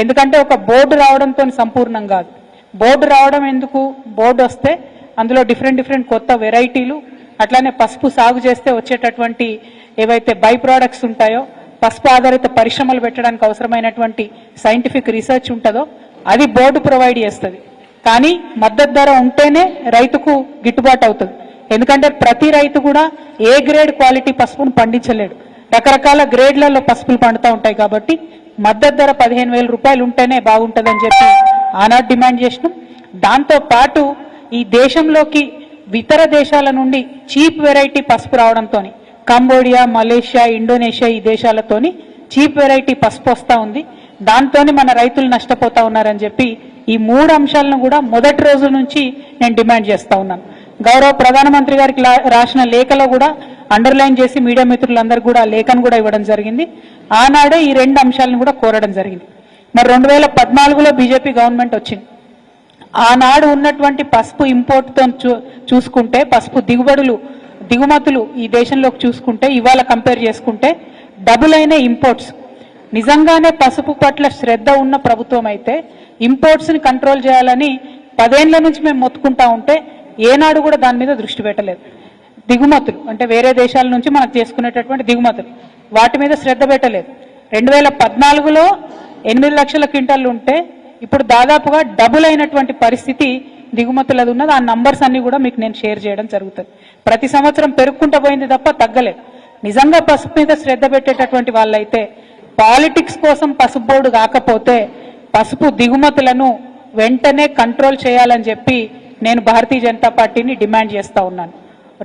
ఎందుకంటే ఒక బోర్డు రావడంతో సంపూర్ణం కాదు. బోర్డు రావడం ఎందుకు? బోర్డు వస్తే అందులో డిఫరెంట్ డిఫరెంట్ కొత్త వెరైటీలు అట్లానే పసుపు సాగు చేస్తే వచ్చేటటువంటి ఏవైతే బై ప్రోడక్ట్స్ ఉంటాయో పసుపు ఆధారిత పరిశ్రమలు పెట్టడానికి అవసరమైనటువంటి సైంటిఫిక్ రీసెర్చ్ ఉంటుందో అది బోర్డు ప్రొవైడ్ చేస్తుంది. కానీ మద్దతు ధర ఉంటేనే రైతుకు గిట్టుబాటు అవుతుంది. ఎందుకంటే ప్రతి రైతు కూడా ఏ గ్రేడ్ క్వాలిటీ పసుపును పండించలేడు. రకరకాల గ్రేడ్లలో పసుపులు పండుతూ ఉంటాయి కాబట్టి మద్దతు ధర పదిహేను వేల రూపాయలు ఉంటేనే బాగుంటుందని చెప్పి ఆనాడు డిమాండ్ చేసినాం. దాంతో పాటు ఈ దేశంలోకి ఇతర దేశాల నుండి చీప్ వెరైటీ పసుపు రావడంతో కంబోడియా మలేషియా ఇండోనేషియా ఈ దేశాలతోని చీప్ వెరైటీ పసుపు వస్తూ ఉంది. దాంతోనే మన రైతులు నష్టపోతా ఉన్నారని చెప్పి ఈ మూడు అంశాలను కూడా మొదటి రోజు నుంచి నేను డిమాండ్ చేస్తూ ఉన్నాను. గౌరవ ప్రధానమంత్రి గారికి రాసిన లేఖలో కూడా అండర్లైన్ చేసి మీడియా మిత్రులందరూ కూడా లేఖను కూడా ఇవ్వడం జరిగింది. ఆనాడే ఈ రెండు అంశాలను కూడా కోరడం జరిగింది. మరి రెండు వేల పద్నాలుగులో బీజేపీ గవర్నమెంట్ వచ్చింది. ఆనాడు ఉన్నటువంటి పసుపు ఇంపోర్ట్తో చూ చూసుకుంటే పసుపు దిగుబడులు దిగుమతులు ఈ దేశంలోకి చూసుకుంటే ఇవాళ కంపేర్ చేసుకుంటే డబుల్ అయిన ఇంపోర్ట్స్ నిజంగానే పసుపు పట్ల శ్రద్ధ ఉన్న ప్రభుత్వం అయితే ఇంపోర్ట్స్ని కంట్రోల్ చేయాలని పదేళ్ళ నుంచి మేము మొత్తుకుంటా ఉంటే ఏనాడు కూడా దాని మీద దృష్టి పెట్టలేదు. దిగుమతులు. అంటే వేరే దేశాల నుంచి మనకు చేసుకునేటటువంటి దిగుమతులు. వాటి మీద శ్రద్ధ పెట్టలేదు. రెండు వేల పద్నాలుగులో ఎనిమిది లక్షల క్వింటాలు ఉంటే ఇప్పుడు దాదాపుగా డబుల్ అయినటువంటి పరిస్థితి దిగుమతులది ఉన్నది. ఆ నంబర్స్ అన్ని కూడా మీకు నేను షేర్ చేయడం జరుగుతుంది. ప్రతి సంవత్సరం పెరుగుకుంటూ పోయింది తప్ప తగ్గలేదు. నిజంగా పసుపు మీద శ్రద్ధ పెట్టేటటువంటి వాళ్ళైతే పాలిటిక్స్ కోసం పసుపు బోర్డు కాకపోతే పసుపు దిగుమతులను వెంటనే కంట్రోల్ చేయాలని చెప్పి నేను భారతీయ జనతా పార్టీని డిమాండ్ చేస్తా ఉన్నాను.